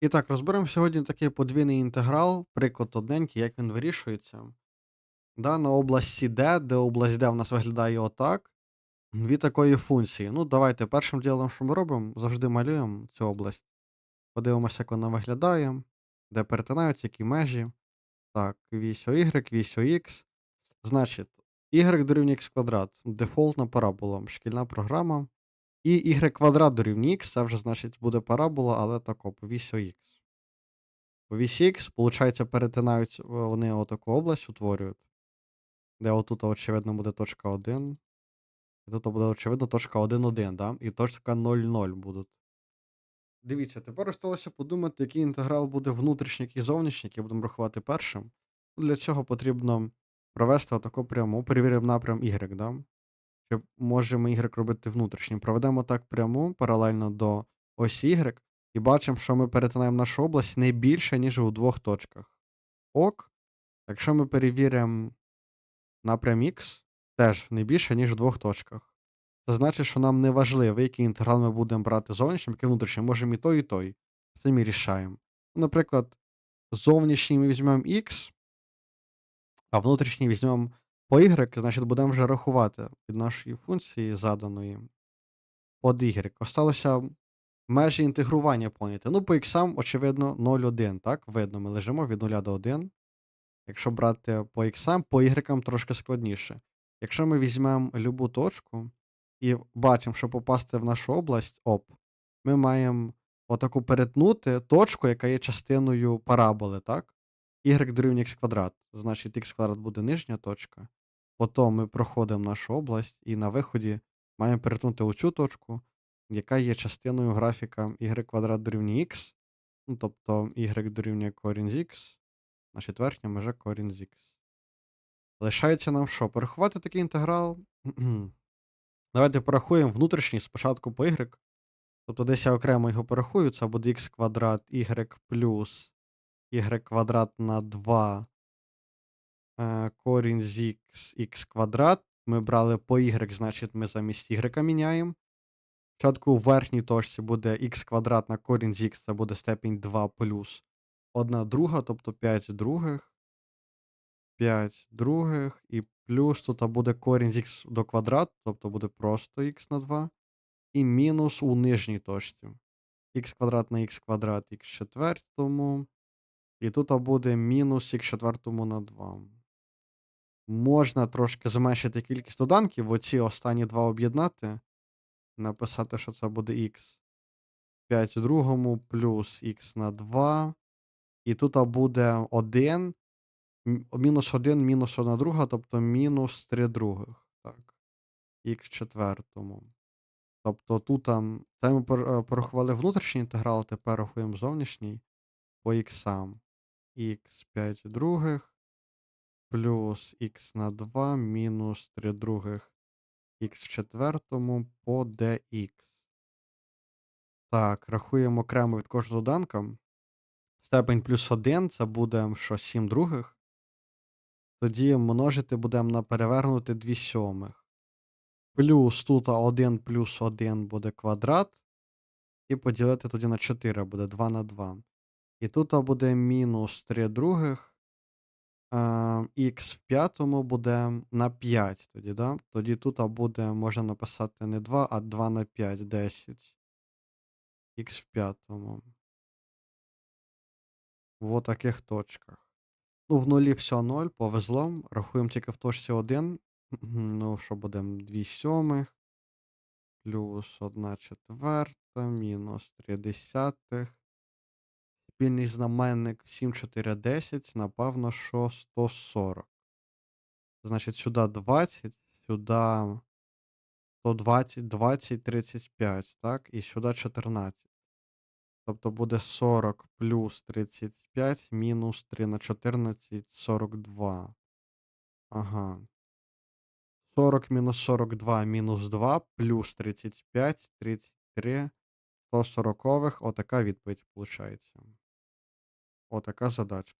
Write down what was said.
І так, розберемо сьогодні такий подвійний інтеграл, приклад одненький, як він вирішується. Да, на області D, де область D в нас виглядає отак, від такої функції. Ну, давайте першим ділом, що ми робимо, завжди малюємо цю область. Подивимося, як вона виглядає, де перетинаються, які межі. Так, вісь OY, вісь OX. Значить, y дорівнює x квадрат. Дефолтна парабола, шкільна програма. І y квадрат дорівнює x, це вже, значить, буде парабола, але тако, по вісь OX. По вісі Х, виходить, перетинають е, вони отаку область, утворюють, де отут, очевидно, буде точка 1. І тут буде, очевидно, точка 1, 1, да? І точка 0, 0 будуть. Дивіться, тепер осталося подумати, який інтеграл буде внутрішній, який зовнішній, який будемо рахувати першим. Для цього потрібно провести отаку пряму. Перевіримо напрям Y, да? Щоб можемо Y робити внутрішнім. Проведемо так пряму паралельно до осі Y, і бачимо, що ми перетинаємо нашу область не більше, ніж у двох точках. Ок. Якщо ми перевіримо напрям X, теж не більше, ніж в двох точках. Це значить, що нам не важливо, який інтеграл ми будемо брати зовнішнім, який внутрішнім. Можемо і той, і той. Самі рішаємо. Наприклад, зовнішній ми візьмемо X, а внутрішній візьмемо по Y, значить будемо вже рахувати від нашої функції заданої под Y. Осталося межі інтегрування поняти. Ну, по X, очевидно, 0,1, так? Видно, ми лежимо від 0 до 1. Якщо брати по іксам, по ігрекам трошки складніше. Якщо ми візьмемо любу точку і бачимо, що попасти в нашу область, оп, ми маємо отаку перетнути точку, яка є частиною параболи, так? Y дорівнює x квадрат. Значить, x квадрат буде нижня точка. Потім ми проходимо нашу область і на виході маємо перетнути оцю точку, яка є частиною графіка y квадрат дорівнює x. Ну, тобто y дорівнює корінь з x. Значить, верхня межа корінь з х. Лишається нам що? Порахувати такий інтеграл. Давайте порахуємо внутрішній спочатку по y. Тобто десь я окремо його порахую, це буде х квадрат y плюс y квадрат на 2 е, корінь з х х квадрат. Ми брали по y, значить ми замість y міняємо. Спочатку у верхній точці буде х квадрат на корінь з х, це буде степінь 2 плюс 1 друга, тобто 5 других. 5 других і плюс тут буде корінь з х до квадрату, тобто буде просто х на 2. І мінус у нижній точці. х квадрат на х квадрат х четвертому. І тут буде мінус х четвертому на 2. Можна трошки зменшити кількість доданків, оці останні два об'єднати. Написати, що це буде х 5 другому плюс х на 2. І тут буде 1 М мінус 1, мінус 1 друга, тобто мінус 3 других. Так. Х четвертому. Тобто тут там. Це ми е, порахували внутрішній інтеграл, тепер рахуємо зовнішній по іксам. х 5 других плюс х на 2 мінус 3 других х в четвертому по dx. Так, рахуємо окремо від кожного доданка. Степень плюс 1 це буде що 7 других. Тоді множити будемо на перевернути 2 сьомих. Плюс тут 1 плюс 1 буде квадрат. І поділити тоді на 4 буде 2 на 2. І тут буде мінус 3 других. Х в п'ятому буде на 5 тоді, да? Тоді тут буде, можна написати не 2, а 2 на 5, 10. Х в п'ятому. В таких точках. Ну, в нулі все 0, повезло. Рахуємо тільки в точці 1. Ну, що будемо? 2 сьомих. Плюс 1 четверта, мінус 3 десятих. Спільний знаменник 7, 4, 10, напевно, що 140. Значить, сюди 20, сюди 120, 20, 35, так? І сюди 14. Тобто буде 40 плюс 35 мінус 3 на 14, 42. Ага. 40 мінус 42 мінус 2 плюс 35, 33, 140. Отака відповідь виходить. Отака задачка.